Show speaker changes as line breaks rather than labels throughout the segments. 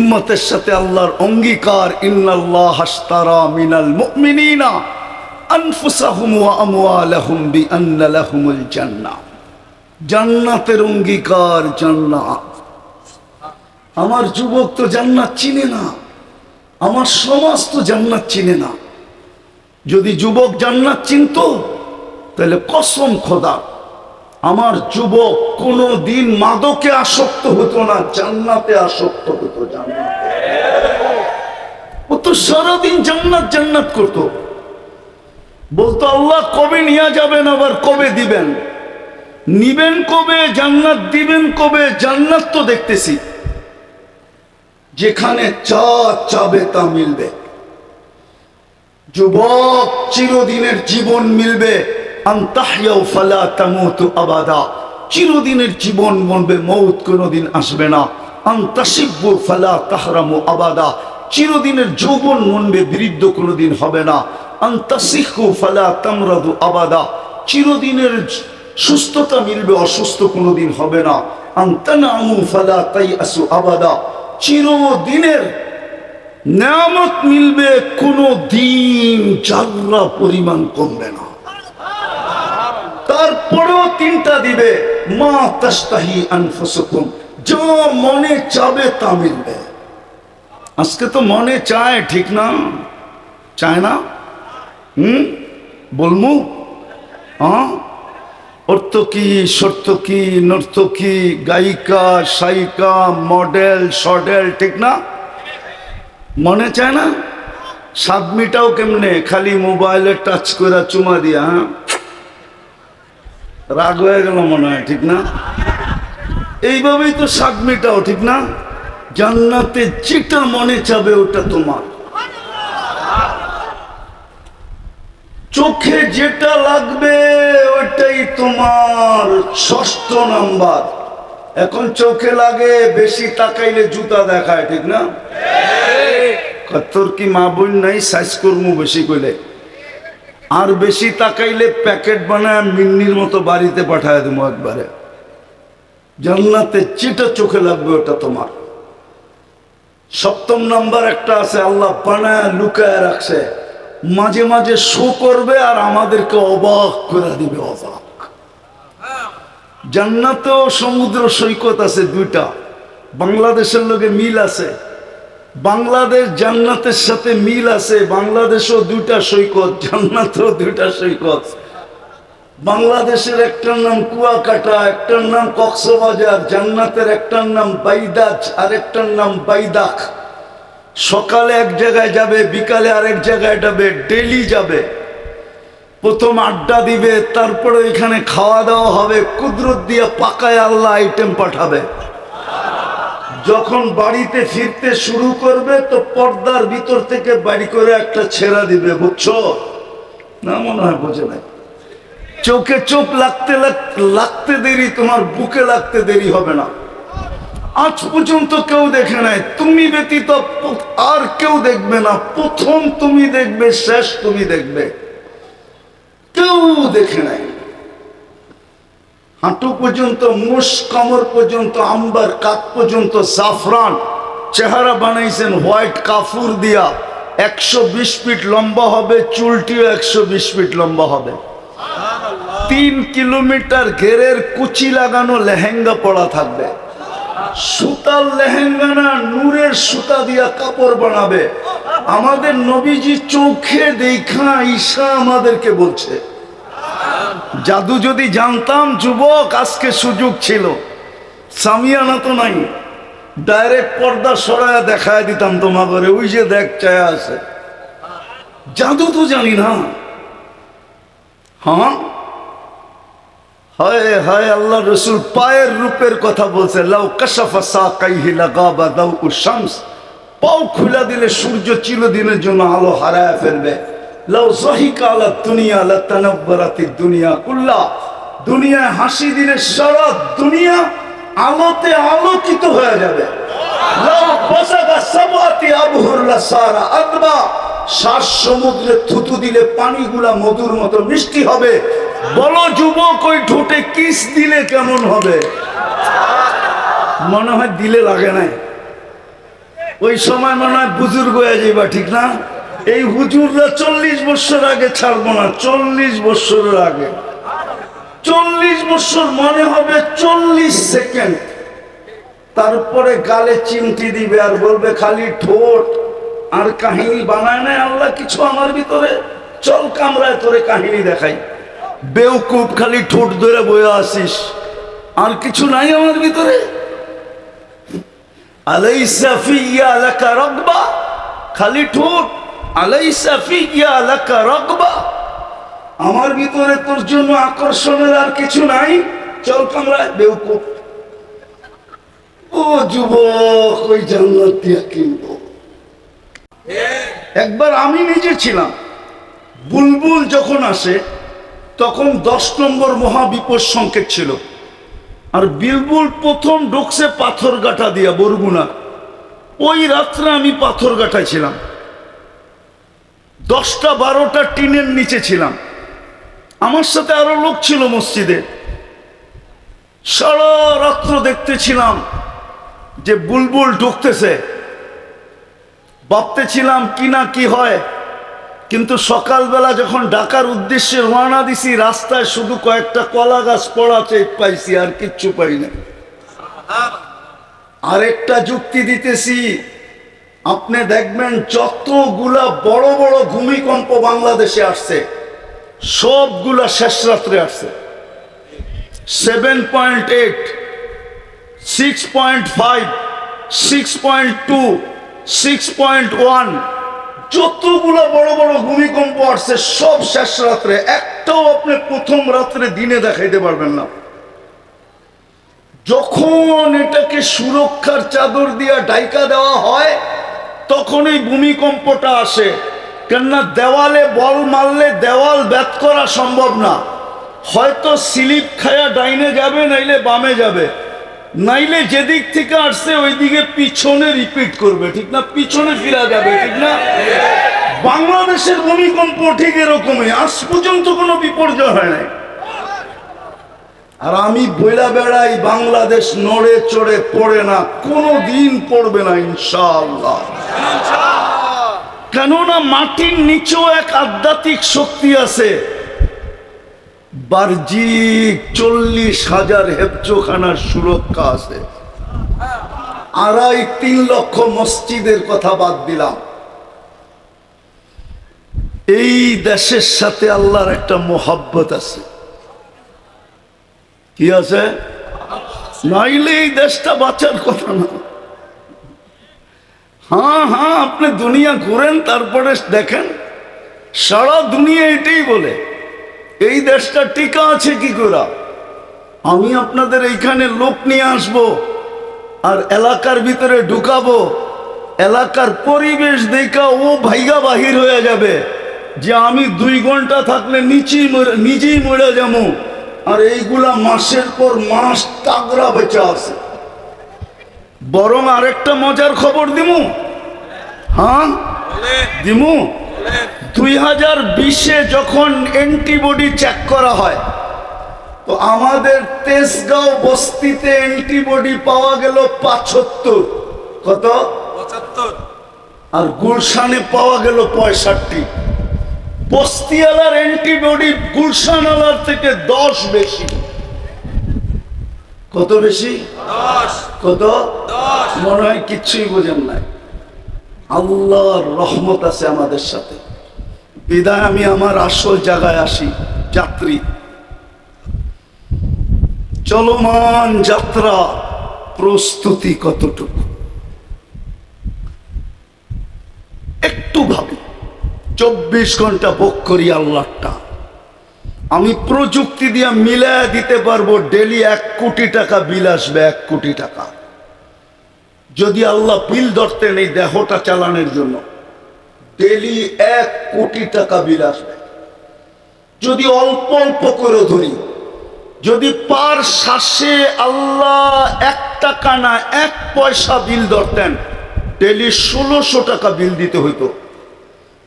উম্মতের সাথে আল্লাহর অঙ্গীকার, ইন্নাল্লাহ হাস্তারা মিনাল মুমিনিনা আনফুসাহুম ওয়া আমওয়ালাহুম বিআন্না লাহুমুল জান্নাহ জান্নাতের অঙ্গীকার জান্নাত। আমার যুবক তো জান্নাত চিনে না, আমার সমাজ তো জান্নাত চিনে না। যদি যুবক জান্নাত চিনত, তাহলে কসম খোদা। আমার যুবক কোনো দিন মাদকে আসক্ত হতো না, জান্নাতে আসক্ত হতো, জান্নাতে। ও তো সারাদিন জান্নাত জান্নাত করতো। বলতো, আল্লাহ কবে নিয়ে যাবেন, আবার কবে দিবেন? নিবেন কবে, জান্নাত দিবেন কবে, জান্নাত তো দেখতেছি। যেখানে চা চাবে তা মিলবে। যুবক চিরদিনের জীবন মিলবে। আবাদা। চিরদিনের জীবন মনবে মৌত কোনোদিন আসবে না। আন্তাসিব্বু ফালা তাহরামু আবাদা। চিরদিনের যৌবন মনবে বৃদ্ধ কোনোদিন হবে না। আন্তাসিহু ফালা তামরাদু আবাদা। চিরদিনের সুস্থতা মিলবে, অসুস্থ কোনোদিন হবে না। আন্তানামু ফালা তাই আসু আবাদা। চিরদিনের নামত মিলবে কোনো দিন জাররা পরিমাণ কমবে না। তারপরেও তিনটা দিবে, মা তাস্তাহি আনফুসুকুম। যা মনে চাবে তা মিলবে। আজকে তো মনে চায়, ঠিক না? চায় না? হুম? বলমু? হ্যাঁ অর্থকি সর্তকি নর্তকী গায়িকা, সায়িকা, মডেল, সডেল, ঠিক না? মনে চায় না? সাদমিটাও কেমনে? খালি মোবাইলে টাচ করে চুমা দিয়া হ্যাঁ? রাগ হয়ে গেল মনে হয় ঠিক না? এইভাবেই তো সাদমিটাও ঠিক না? জান্নাতে যেটা মনে চাবে ওটা তোমার। চোখে যেটা লাগবে ওইটাই তোমার ষষ্ঠ নাম্বার। এখন চোখে লাগে বেশি তাকাইলে জুতা দেখায় ঠিক না? তোর কি মা বোন নাই? সাইজ কর্ম বেশি কইলে। আর বেশি তাকাইলে প্যাকেট বানায় মিন্নির মতো বাড়িতে পাঠায় দেবো একবারে। জান্নাতে যেটা চোখে লাগবে ওটা তোমার। সপ্তম নাম্বার একটা আছে, আল্লাহ বানায় লুকায় রাখছে। মাঝে মাঝে শো করবে আর আমাদেরকে অবাক করে দিবে, অবাক। জান্নাতেও সমুদ্র সৈকত আছে দুইটা। বাংলাদেশের লোকে মিল আছে। বাংলাদেশ জান্নাতের সাথে মিল আছে, বাংলাদেশও দুইটা সৈকত, জান্নাতেও দুইটা সৈকত। বাংলাদেশের একটার নাম কুয়াকাটা, একটার নাম কক্সবাজার, জান্নাতের একটার নাম বাইদাজ আর একটার নাম বাইদাক সকালে এক জায়গায় যাবে, বিকালে আরেক জায়গায় যাবে ডেলি যাবে। প্রথম আড্ডা দিবে, তারপরে এখানে খাওয়া দাওয়া হবে, কুদরত দিয়ে পাকায় আল্লাহ আইটেম পাঠাবে। যখন বাড়িতে ফিরতে শুরু করবে, তো পর্দার ভিতর থেকে বাড়ি করে একটা ছেঁড়া দিবে, বুঝছ? না, মনে হয় বোঝে নাই। চোখে চোখ লাগতে লাগ- লাগতে দেরি, তোমার বুকে লাগতে দেরি হবে না। আজ পর্যন্ত কেউ দেখে নাই। তুমি ব্যতীত আর কেউ দেখবে না। প্রথম তুমি দেখবে, শেষ তুমি দেখবে। কেউ দেখে নাই। হাঁটু পর্যন্ত মুষ, কামর পর্যন্ত আম্বার, কাক পর্যন্ত জাফরান। চেহারা বানাইছেন হোয়াইট কাফুর দিয়া। একশো বিশ ফিট লম্বা হবে, চুলটিও একশো বিশ ফিট লম্বা হবে। তিন কিলোমিটার ঘেরের কুচি লাগানো লেহেঙ্গা পড়া থাকবে। সুতার লেহেঙ্গা না, নূরের সুতা দিয়া কাপড় বানাবে। আমাদের নবীজি চোখে দেখা ঈশা আমাদেরকে বলছে। জাদু যদি জানতাম, যুবক, আজকে সুযোগ ছিল। সামিয়ানা তো নাই। ডাইরেক্ট পর্দা সরায় দেখায় দিতাম তোমাকে ওই যে দেখ চায় আছে। জাদু তো জানি না। হ্যাঁ? হায় হায় আল্লাহ রসুল, পায়ের রূপের কথা বলছে, লাউ কাশাফা সাকাইহি লাগাবা দাউ শামস। পাও খুলে দিলে সূর্য চিরদিনের জন্য আলো হারায় ফেলবে। লাউ জহিকা আলা দুনিয়া, লা দুনিয়া কুল্লা। দুনিয়ায় হাসি দিলে সারা দুনিয়া আলোতে আলোকিত হয়ে যাবে। লাউ বাসাগা সাবাতি আবহুরলা সারা আদবা। শ্বাস সমুদ্রে থুতু দিলে পানিগুলা মধুর মতো মিষ্টি হবে। বলো যুবক, ওই ঠোঁটে কিস দিলে কেমন হবে? মনে হয় দিলে লাগে নাই। ওই সময় মনে হয় বুজুর্গ হয়ে যাইবা, ঠিক না? এই হুজুররা চল্লিশ বছর আগে ছাড়বো না, চল্লিশ বছরের আগে। চল্লিশ বছর মনে হবে চল্লিশ সেকেন্ড। তারপরে গালে চিমটি দিবে আর বলবে, খালি ঠোঁট আর কাহিনী বানায় না আল্লাহ, কিছু আমার ভিতরে। চল কামরায় তোরে কাহিনী দেখাই। বেউকুব, খালি ঠোঁট ধরে বয়ে আসিস। আর কিছু নাই আমার ভিতরে। আলাইসা ফিয়া লাকা রগবা খালি ঠোঁট আমার ভিতরে তোর জন্য আকর্ষণের আর কিছু নাই। চল কামরায় বেউকুব ও যুবক, ওই জান্নাত দিয়া একবার আমি নিজে ছিলাম। বুলবুল যখন আসে, তখন দশ নম্বর মহাবিপদ সংকেত ছিল। আর বিলবুল প্রথম ঢুকছে পাথর গাটা দিয়া বরগুনা। ওই রাত্রে আমি পাথর গাটায় ছিলাম। দশটা, বারোটা টিনের নিচে ছিলাম। আমার সাথে আরও লোক ছিল মসজিদে। সারা দেখতেছিলাম যে বুলবুল ঢুকতেছে। ভাবতেছিলাম কি না কি হয়, কিন্তু সকালবেলা যখন ডাকার উদ্দেশ্যে রওনা দিছি, রাস্তায় শুধু কয়েকটা কলা গাছ পড়া চেক পাইছি আর কিচ্ছু পাই না। আরেকটা যুক্তি দিতেছি আপনি দেখবেন যতগুলা বড় বড় ভূমিকম্প বাংলাদেশে আসছে, সবগুলা শেষ রাত্রে আসছে। Seven point eight six point five six point two six point one যতগুলো বড় বড় ভূমিকম্প আসছে, সব শেষ রাত্রে, একটাও আপনি প্রথম রাত্রে দিনে দেখাইতে পারবেন না। যখন এটাকে সুরক্ষার চাদর দিয়া ডাইকা দেওয়া হয় তখন এই ভূমিকম্পটা আসে। কেননা দেওয়ালে বল মারলে দেওয়াল ব্যাত করা সম্ভব না। হয়তো স্লিপ খায়া ডাইনে যাবে, নাইলে বামে যাবে। নাইলে যেদিক থেকে আসছে ওই দিকে পিছনে রিপিট করবে, ঠিক না? পিছনে ফিরা যাবে, ঠিক না? বাংলাদেশের ভূমিকম্প ঠিক এরকমই। আজ পর্যন্ত কোনো বিপর্যয় হয় নাই। আর আমি বইলা বেড়াই বাংলাদেশ নড়ে চড়ে পড়ে না কোনো দিন পড়বে না ইনশাআল্লাহ। কেননা মাটির নিচেও এক আধ্যাত্মিক শক্তি আছে। বার্জিক চল্লিশ হাজার হেফজোখানার সুরক্ষা আছে। আড়াই তিন লক্ষ মসজিদের কথা বাদ দিলাম। এই দেশের সাথে আল্লাহর একটা মোহাব্বত আছে। কি আছে? নাইলে এই দেশটা বাঁচার কথা না। হ্যাঁ হ্যাঁ আপনি দুনিয়া ঘুরেন, তারপরে দেখেন। সারা দুনিয়া এটাই বলে, এই দেশটা টিকা আছে কি করে? আমি আপনাদের এইখানে লোক নিয়ে আসব আর এলাকার ভিতরে ঢুকাবো। এলাকার পরিবেশ দেখা ও ভাইগা বাহির হয়ে যাবে। যে আমি দুই ঘণ্টা থাকলে নিচেই নিজেই মরে যাব। আর এইগুলা মাসের পর মাস তাগড়া বেচা আছে। বরং আরেকটা মজার খবর দিমু। হ্যাঁ? দিমু? দুই হাজার বিশে যখন অ্যান্টিবডি চেক করা হয় তো আমাদের তেজগাঁও বস্তিতে অ্যান্টিবডি পাওয়া গেল পাঁচাত্তর কত?
পঁচাত্তর।
আর গুলশানে পাওয়া গেল পঁয়ষট্টি। বস্তিওয়ালার অ্যান্টিবডি গুলশানওয়ালার থেকে দশ বেশি। কত বেশি? কত? মনে হয় কিচ্ছুই বোঝেন নাই। আল্লাহর রহমত আছে আমাদের সাথে। বিদায় আমি আমার আসল জায়গায় আসি যাত্রী। চলমান যাত্রা প্রস্তুতি কতটুকু? একটু ভাবি। চব্বিশ ঘণ্টা ভোগ করি আল্লাহটা। আমি প্রযুক্তি দিয়ে মিলায় দিতে পারব, ডেলি এক কোটি টাকা বিল আসবে, এক কোটি টাকা। যদি আল্লাহ বিল ধরতেন এই দেহটা চালানোর জন্য, ডেলি এক কোটি টাকা বিল আসবে। যদি অল্প অল্প করে ধরি, যদি পার শ্বাসে আল্লাহ এক টাকা না এক পয়সা বিল ধরতেন, ডেলি ষোলোশো টাকা বিল দিতে হইতো।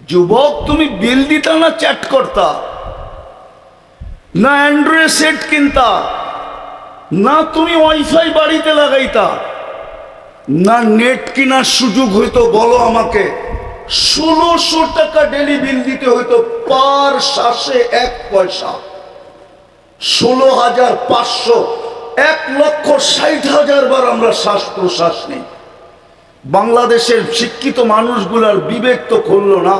যুবক, তুমি বিল দিতা না চ্যাট করতা? না অ্যান্ড্রয়েড সেট কিনতা? না তুমি ওয়াইফাই বাড়িতে লাগাইতা? না নেট কেনার সুযোগ হইতো বলো আমাকে। ষোলোশো টাকা ডেলি বিল দিতে হইতো পার শ্বাসে এক পয়সা। ষোলো হাজার পাঁচশো, এক লক্ষ ষাট হাজার বার আমরা শ্বাস প্রশ্বাস নেই। বাংলাদেশের শিক্ষিত মানুষগুলার বিবেক তো খুলল না।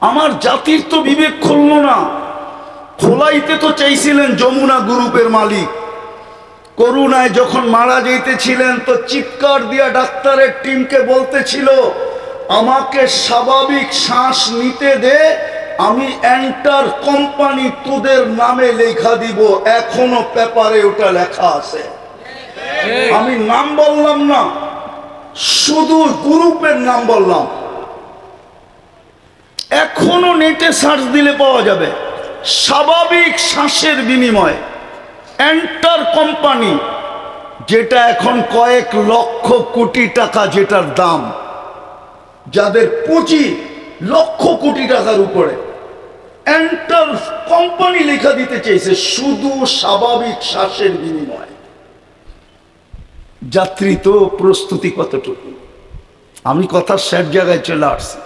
আমার জাতির তো বিবেক খুলল না। খোলাইতে তো চাইছিলেন যমুনা গ্রুপের মালিক। করুণায় যখন মারা যাইতেছিলেন তো চিৎকার দিয়া ডাক্তারের টিমকে বলতেছিল আমাকে স্বাভাবিক শ্বাস নিতে দে আমি এন্টার কোম্পানি তোদের নামে লেখা দিব এখনও পেপারে ওটা লেখা আছে। আমি নাম বললাম না শুধু গ্রুপের নাম বললাম। এখনও নেটে সার্চ দিলে পাওয়া যাবে। স্বাভাবিক শ্বাসের বিনিময়ে এন্টার কোম্পানি, যেটা এখন কয়েক লক্ষ কোটি টাকা যেটার দাম, যাদের পুঁজি লক্ষ কোটি টাকার উপরে। এন্টার কোম্পানি লেখা দিতে চেয়েছে শুধু স্বাভাবিক শ্বাসের বিনিময়ে। যাত্রী তো প্রস্তুতি কতটুকু? আমি কথা শেষ জায়গায় চলে আসছি।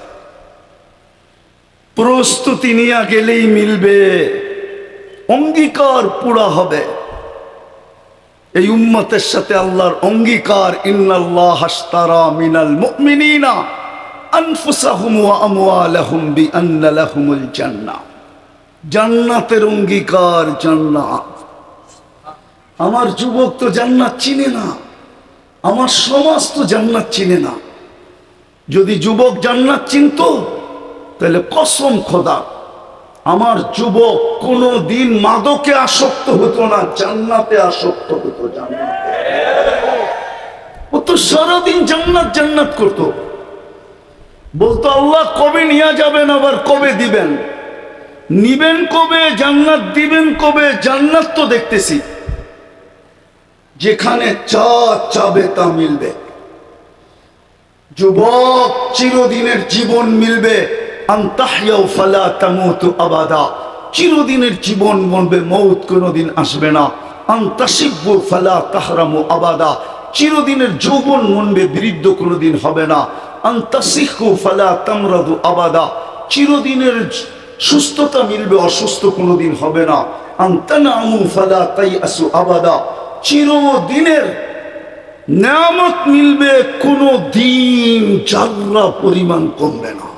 প্রস্তুতি নিয়ে গেলেই মিলবে, অঙ্গীকার পুরা হবে। এই উম্মতের সাথে আল্লাহর অঙ্গীকার, ইন্নাল্লাহ মিনাল জান্নাহ। জান্নাতের অঙ্গীকার জান্নাত। আমার যুবক তো জান্নাত চিনে না। আমার সমাজ তো জান্নাত চিনে না। যদি যুবক জান্নাত চিনতো, তাহলে কসম খোদা, আমার যুবক কোনো দিন মাদকে আসক্ত হতো না, জান্নাতে আসক্ত হতো ও তো সারাদিন জান্নাত জান্নাত করতো। বলতো, আল্লাহ কবে নিয়ে যাবেন আবার কবে দিবেন? নিবেন কবে? জান্নাত দিবেন কবে? জান্নাত তো দেখতেছি। যেখানে চা চাবে তা মিলবে। যুবক চিরদিনের জীবন মিলবে। আবাদা। চিরদিনের জীবন মনবে মৌত কোনোদিন আসবে না। ফালা তাহরামু আবাদা। চিরদিনের যৌবন মনবে, বৃদ্ধ কোনোদিন হবে না। আন্তাসিহু ফালা তামরাদু আবাদা। চিরদিনের সুস্থতা মিলবে, অসুস্থ কোনোদিন হবে না। আন্তানামু ফালা তাই আসু আবাদা। চিরদিনের নামত মিলবে কোনো দিন জাল্লা পরিমাণ কমবে না।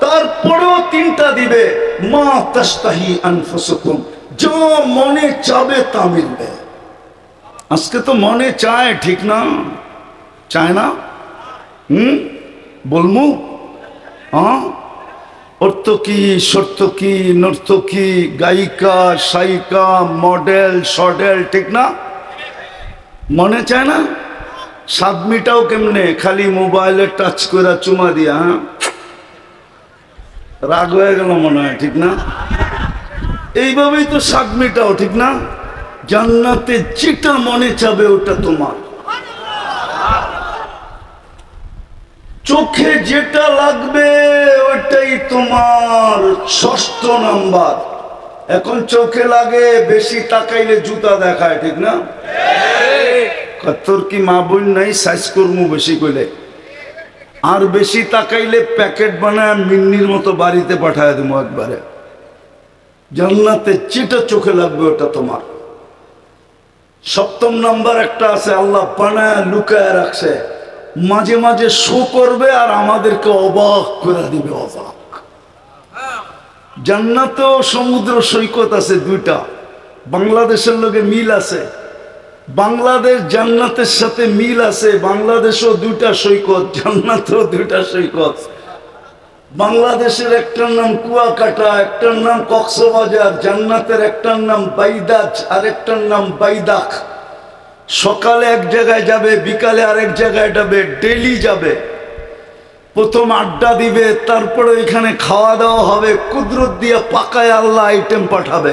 তারপরেও তিনটা দিবে, মা তাস্তাহি আনফুসুকুম, যা মনে চাবে তা মিলবে। আজকে তো মনে চায়, ঠিক না? চায় না? হুম? বলমু? হ্যাঁ অর্থকি সর্তকি নর্তকী গায়িকা, সায়িকা, মডেল, সডেল, ঠিক না? মনে চায় না? সাদমিটাও কেমনে? খালি মোবাইলে টাচ করে চুমা দিয়া হ্যাঁ? রাগ হয়ে গেল মনে হয়, ঠিক না? এইভাবেই তো সাদমিটাও ঠিক না? জান্নাতে যেটা মনে চাবে ওটা তোমার। চোখে যেটা লাগবে ওইটাই তোমার ষষ্ঠ নাম্বার। এখন চোখে লাগে, বেশি তাকাইলে জুতা দেখায়, ঠিক না? তোর কি মা বোন নাই? সাইজ করমু বেশি কইলে। আর বেশি তাকাইলে প্যাকেট বানায় মিন্নির মতো বাড়িতে পাঠায় দেবো একবারে। জান্নাতে যেটা চোখে লাগবে ওটা তোমার। সপ্তম নাম্বার একটা আছে, আল্লাহ বানায় লুকায় রাখছে। মাঝে মাঝে শো করবে আর আমাদেরকে অবাক করে দিবে, অবাক। জান্নাতেও সমুদ্র সৈকত আছে দুইটা। বাংলাদেশের লোকে মিল আছে। বাংলাদেশ জান্নাতের সাথে মিল আছে, বাংলাদেশও দুইটা সৈকত, জান্নাতেও দুইটা সৈকত। বাংলাদেশের একটার নাম কুয়াকাটা, একটার নাম কক্সবাজার, জান্নাতের একটার নাম বাইদাজ আর একটার নাম বাইদাক সকালে এক জায়গায় যাবে, বিকালে আরেক জায়গায় যাবে ডেলি যাবে। প্রথম আড্ডা দিবে, তারপরে এখানে খাওয়া দাওয়া হবে, কুদরত দিয়ে পাকায় আল্লাহ আইটেম পাঠাবে।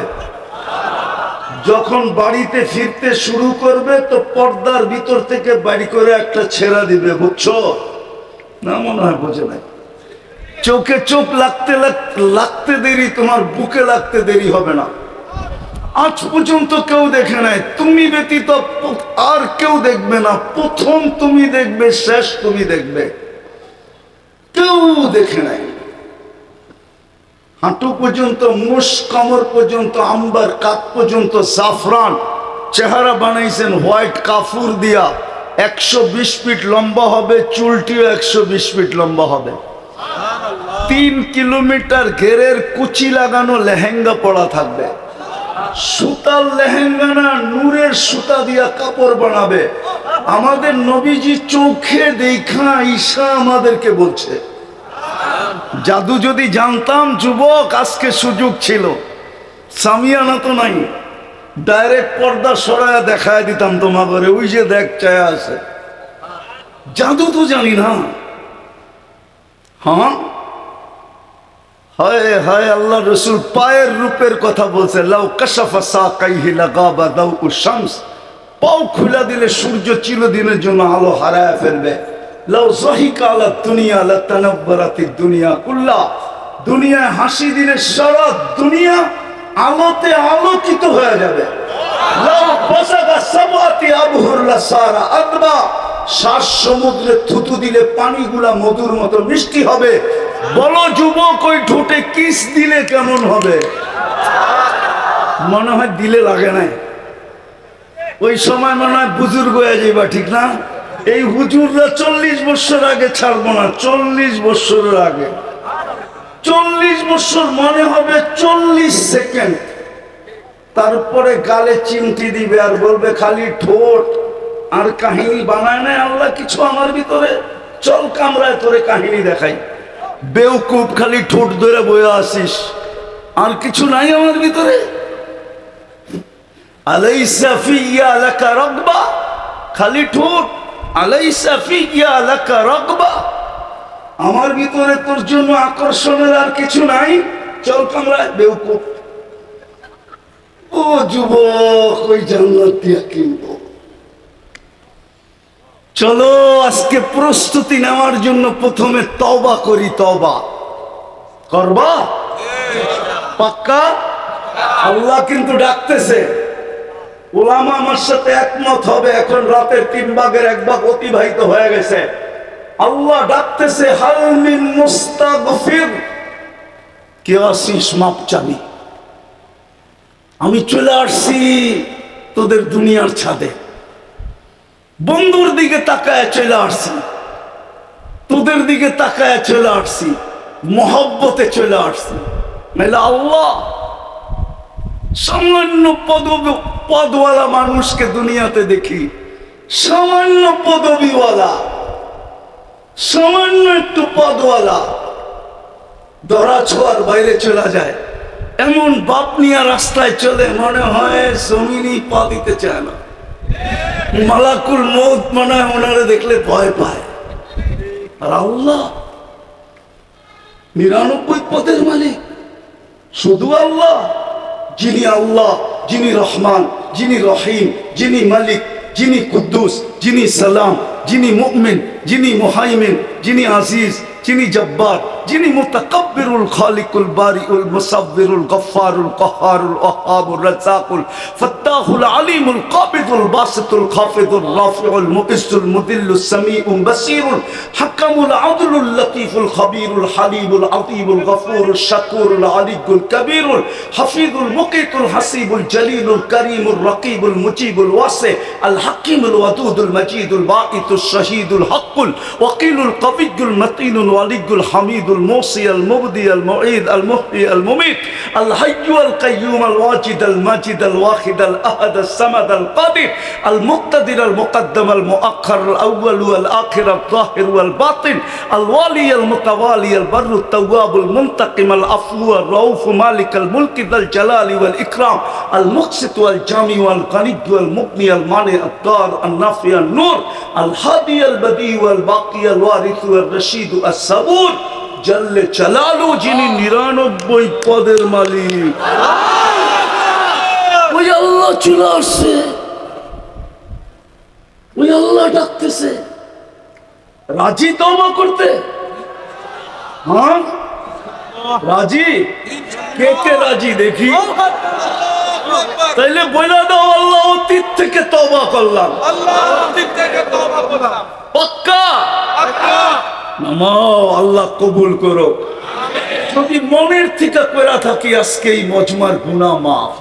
যখন বাড়িতে ফিরতে শুরু করবে, তো পর্দার ভিতর থেকে বাড়ি করে একটা ছেঁড়া দিবে, বুঝছ? না, মনে হয় বোঝে নাই। চোখে চোখ লাগতে লাগ- লাগতে দেরি, তোমার বুকে লাগতে দেরি হবে না। আজ পর্যন্ত কেউ দেখে নাই। তুমি ব্যতীত আর কেউ দেখবে না। প্রথম তুমি দেখবে, শেষ তুমি দেখবে। কেউ দেখে নাই। হাঁটু পর্যন্ত, মুষ কামর পর্যন্ত, আম্বার কাক পর্যন্ত, জাফরান চেহারা বানাইছেন হোয়াইট কাফুর দিয়া। একশো বিশ ফিট লম্বা হবে, চুলটিও একশো বিশ ফিট লম্বা হবে। তিন কিলোমিটার ঘেরের কুচি লাগানো লেহেঙ্গা পড়া থাকবে। সুতার লেহেঙ্গা না নূরের সুতা দিয়া কাপড় বানাবে। আমাদের নবীজি চোখে দেখা ঈশা আমাদেরকে বলছে। জাদু যদি জানতাম যুবক, আজকে সুযোগ ছিল। সামিয়ানা তো নাই। ডাইরেক্ট পর্দা সরায় দেখায় দিতাম তোমাকে ওই যে দেখ চায় আছে। জাদু তো জানি না। হ্যাঁ? হায় হায় আল্লাহ রসুল, পায়ের রূপের কথা বলছে। লাউ কাশাফা সাকাইহি লাগাবা দাউ শামস। পাও খুলে দিলে সূর্য চিরদিনের জন্য আলো হারায় ফেলবে। লাউ জহিকা আলা দুনিয়া, লা তানাব্বারাতি দুনিয়া কুল্লা। দুনিয়ায় হাসি দিলে সারা দুনিয়া আলোতে আলোকিত হয়ে যাবে। লাউ বাসাগা সাবাতি আবহুর সারা আদবা। শ্বাস সমুদ্রে থুতু দিলে পানিগুলা মধুর মতো মিষ্টি হবে। বলো যুবক, ওই ঠোঁটে কিস দিলে কেমন হবে? মনে হয় দিলে লাগে নাই। ওই সময় মনে হয় বুজুর্গ হয়ে ঠিক না? এই হুজুররা চল্লিশ বছর আগে ছাড়বো না, চল্লিশ বছরের আগে। চল্লিশ বছর মনে হবে চল্লিশ সেকেন্ড। তারপরে গালে চিমটি দিবে আর বলবে, খালি ঠোঁট আর কাহিনী বানায় না আল্লাহ, কিছু আমার ভিতরে। চল কামরায় তোরে কাহিনী দেখাই। বেউকুব খালি ঠোঁট ধরে বয়ে আসিস। আর কিছু নাই আমার ভিতরে? আলাইসা ফিয়া লাকা রাগবা? খালি ঠোঁট। আলাইসা ফিয়া লাকা রাগবা? আমার ভিতরে তোর জন্য আকর্ষণের আর কিছু নাই। চল কামরায় বেউকুব ও যুবক, ওই জান্নাত দিয়া কিনবো। চলো, আজকে প্রস্তুতি নেওয়ার জন্য প্রথমে তবা করি তবা করবা? পাক্কা? আল্লাহ কিন্তু ডাকতেছে। ওলামা আমার সাথে একমত হবে, এখন রাতের তিন ভাগের এক ভাগ অতিবাহিত হয়ে গেছে। আল্লাহ ডাকতেছে হালমিন মুস্তাগফির। কে আসিস মাপ চাবি? আমি চলে আসছি তোদের দুনিয়ার ছাদে। বন্ধুর দিকে তাকায় চলে আসছি। তোদের দিকে তাকায় চলে আসছি। মহব্বতে চলে আসছি। মেলা আল্লাহ সামান্য পদবি, পদওয়ালা মানুষকে দুনিয়াতে দেখি। সামান্য পদবিওয়ালা, সামান্য একটু পদওয়ালা, ধরা ছোঁয়ার বাইরে চলে যায়। এমন বাপ নিয়ে রাস্তায় চলে মনে হয় জমিনই পা দিতে চায় না। মালাকুল মৌত মনে ওনারে দেখলে ভয় পায়। আর আল্লাহ, নিরানব্বই পদের মালিক। শুধু আল্লাহ, যিনি আল্লাহ, যিনি রহমান, যিনি রহিম, যিনি মালিক, যিনি কুদ্দুস, যিনি সালাম, যিনি মুমিন, যিনি মুহাইমিন, যিনি আজিজ। যিনি জব্বার, যিনি মুতাকাব্বিরুল খালিকুল বারিউল মুসাব্বিরুল গফফারুল কহারুল ওহাবুর রাজ্জাকুল ফাত্তাহুল আলিমুল কাবিদুল বাসিতুল খাফিদুল রাফিউল মুকিসুল মুদিল্লুস সামিউল বাসিরুল হাকামুল আদলুল লতিফুল খবীরুল হালিমুল আযীমুল গফুরুল শাকুরুল আলিকুল কবীরুল হাফিজুল মুকিতুল হাসিবুল জলিলুল করিমুল রকিবুল মুজিবুল ওয়াসি আল হাকিমুল ওয়াদুদুল মজিদুল বাঈতুল শহীদুল হকুল ওয়াকিলুল কবিয়ুল মতিনুল الولي الحميد الموصي المبدي المعيد المحيي المميت الحي القيوم الواجد المجد الواحد الأحد السمد القادر المقتدر المقدم المؤخر الأول والآخر الظاهر والباطن الوالي المتوالي البر التواب المنتقم العفو الرؤوف مالك الملك ذا الجلال والإكرام المقسط والجامع والغني والمغني المانع الدار النافع النور الهادي البديع والباقي الوارث والرشيد الس সবুত জানলে চালালো যিনি নিরানব্বই পদের মালিক। ওই আল্লাহ চলে আসছে। ওই আল্লাহ ডাকতেছে। রাজি করতে? হ্যাঁ? রাজি? কে কে রাজি দেখি? তাইলে বইলা দাও আল্লাহ অতীত থেকে তবা করলাম।
আল্লাহ অতীত থেকে তবা করলাম।
আল্লাহ কবুল করো। যদি মনের থেকে করা থাকি, আজকে এই মজমার গুণা মাফ।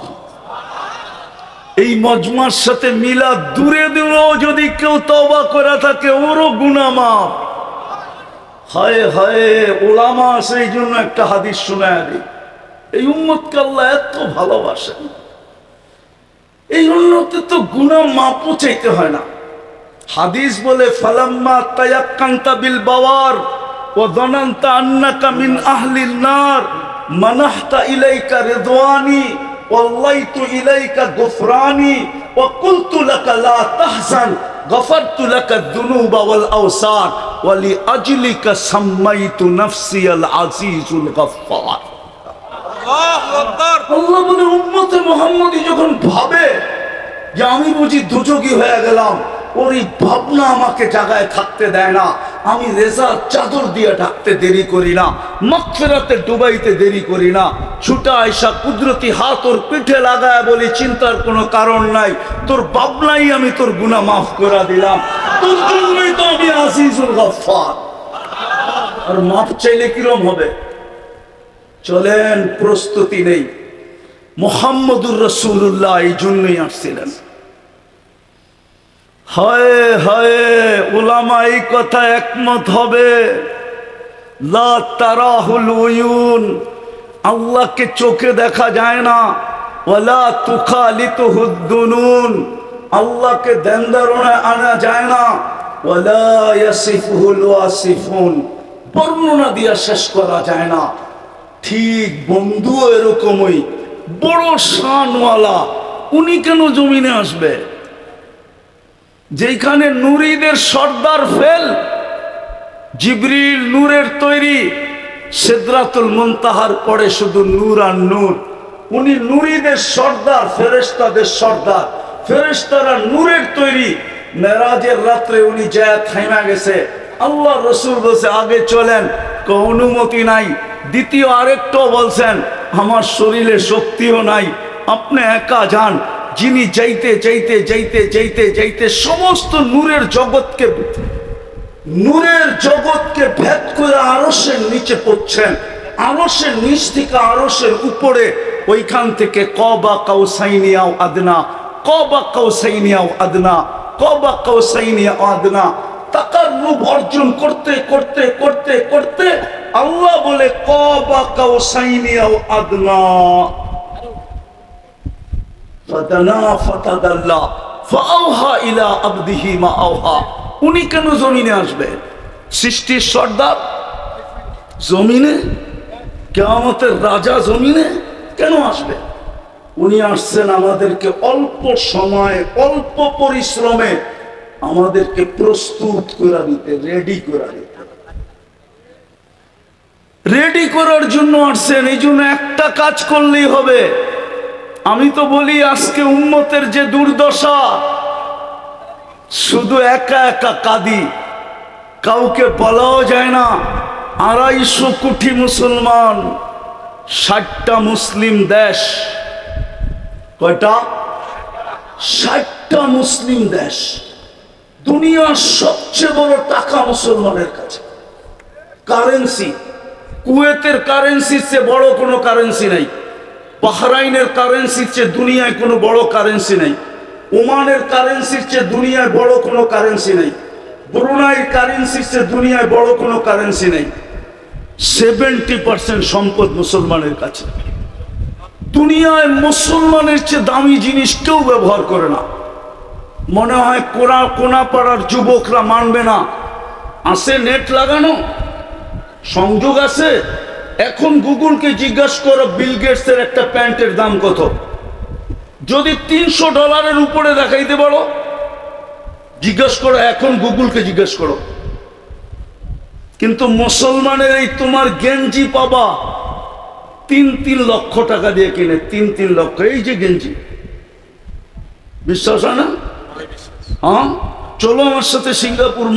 এই মজমার সাথে মিলা দূরে দিলেও যদি কেউ তবা করা থাকে, ওরও গুণা মাফ। হায় হায়, ওলামা সেই জন্য একটা হাদিস শোনায় এই উম্মতকে আল্লাহ এত ভালোবাসেন। এই উন্নতি তো গুণা মাপও চাইতে হয় না। হাদিস বলে ফালাম্মা তায়াক্কান্তা বিল বাওয়ার ওয়া দনান্তা আন্নাকা মিন আহলিন নার। মানাহতা ইলাইকা রিদওয়ানি ওয়াল্লাইতু ইলাইকা গুফরানি ওয়া কুলতু লাকা লা তাহজান। গফারতু লাকা দুনুবা ওয়াল আওসার ওয়া লি আজলিকা সাম্মাইতু
নাফসি আল আজিজুল গফফার।
আল্লাহ বলে উম্মতে মুহাম্মদি যখন ভাবে যে আমি বুঝি দুচকি হয়ে গেলাম ওর এই ভাবনা আমাকে জায়গায় থাকতে দেয় না। আমি রেজার চাদর দিয়ে ঢাকতে দেরি করি না। মকফেরাতে ডুবাইতে দেরি করি না। ছুটা আয়সা কুদরতি হাত ওর পিঠে লাগায় বলি, চিন্তার কোনো কারণ নাই। তোর ভাবনাই আমি তোর গুণা মাফ করে দিলাম। তোর জন্যই তো আমি আজিজুল গফফার। আর মাফ চাইলে কিরম হবে? চলেন, প্রস্তুতি নেই। মোহাম্মদুর রসুল্লাহ এই জন্যই আসছিলেন। হায় হায় ওলামা এই কথা একমত হবে। লা তারাহুল উয়ুন, আল্লাহকে চোখে দেখা যায় না। ওয়ালা তুখালিত হুদ্দুনুন আল্লাহকে দেনদারণায় আনা যায় না। ওয়ালা ইয়াসিফুহুল ওয়াসিফুন, বর্ণনা দিয়া শেষ করা যায় না। ঠিক বন্ধু এরকমই, বড় শানওয়ালা, উনি কেন জমিনে আসবে? যেখানে নুরিদের সর্দার ফেল, জিবরিল নূরের তৈরি সেদরাতুল মন্তাহার পরে শুধু নূর আর নূর। উনি নুরিদের সর্দার, ফেরেশতাদের সর্দার। ফেরেশতারা নূরের তৈরি। মেরাজের রাত্রে উনি যা থাইমা গেছে। আল্লাহ রসুল বলছে, আগে চলেন কো অনুমতি নাই। দ্বিতীয় আরেকটাও বলছেন, আমার শরীরে শক্তিও নাই। আপনি একা যান যিনি যাইতে যাইতে যাইতে যাইতে যাইতে সমস্ত নূরের জগৎকে নূরের জগৎকে ভেদ করে আরসের নিচে পড়ছেন। আরসের নিচ থেকে আরসের উপরে, ওইখান থেকে কবা কাউসাইনিয়াও আদনা ক বা কবা কাউসাইনিয়াও আদনা, কবা কাউসাইনিয়াও আদনা। তাকার রূপ অর্জন করতে করতে করতে করতে আল্লাহ বলে ক বা কবা কাউসাইনিয়াও আদনা। উনি কেন জমিনে আসবে? সৃষ্টির সর্দার? জমিনে? কেয়ামতের রাজা জমিনে কেন আসবে? উনি আসছেন আমাদেরকে অল্প সময়, অল্প পরিশ্রমে আমাদেরকে প্রস্তুত করে দিতে, রেডি করে দিতে। রেডি করার জন্য আসছেন, এই জন্য একটা কাজ করলেই হবে। আমি তো বলি আজকে উন্মতের যে দুর্দশা, শুধু একা একা কাঁদি, কাউকে বলাও যায় না। আড়াইশো কোটি মুসলমান, ষাটটা মুসলিম দেশ। কয়টা? ষাটটা মুসলিম দেশ। দুনিয়ার সবচেয়ে বড় টাকা মুসলমানের কাছে। কারেন্সি। কুয়েতের কারেন্সির চেয়ে বড় কোনো কারেন্সি নাই। বাহরাইনের কারেন্সির চেয়ে দুনিয়ায় কোনো বড় কারেন্সি নেই। ওমানের কারেন্সির চেয়ে দুনিয়ায় বড় কোনো কারেন্সি নেই। ব্রুনাইয়ের কারেন্সির চেয়ে দুনিয়ায় বড় কোনো কারেন্সি নেই। সেভেন্টি পার্সেন্ট সম্পদ মুসলমানের কাছে। দুনিয়ায় মুসলমানের চেয়ে দামি জিনিস কেউ ব্যবহার করে না। মনে হয় কোনা কোনা পাড়ার যুবকরা মানবে না। আছে নেট লাগানো? সংযোগ আছে? এখন গুগলকে জিজ্ঞাসা করো বিল গেটসের একটা প্যান্টের দাম কত? যদি তিনশো ডলারের উপরে দেখাইতে পারো জিজ্ঞেস করো এখন গুগলকে জিজ্ঞেস করো। কিন্তু মুসলমানের এই তোমার গেঞ্জি পাবা তিন তিন লক্ষ টাকা দিয়ে কিনে তিন তিন লক্ষ এই যে গেঞ্জি। বিশ্বাস হয় না? হ্যাঁ চলো আমার সাথে সিঙ্গাপুর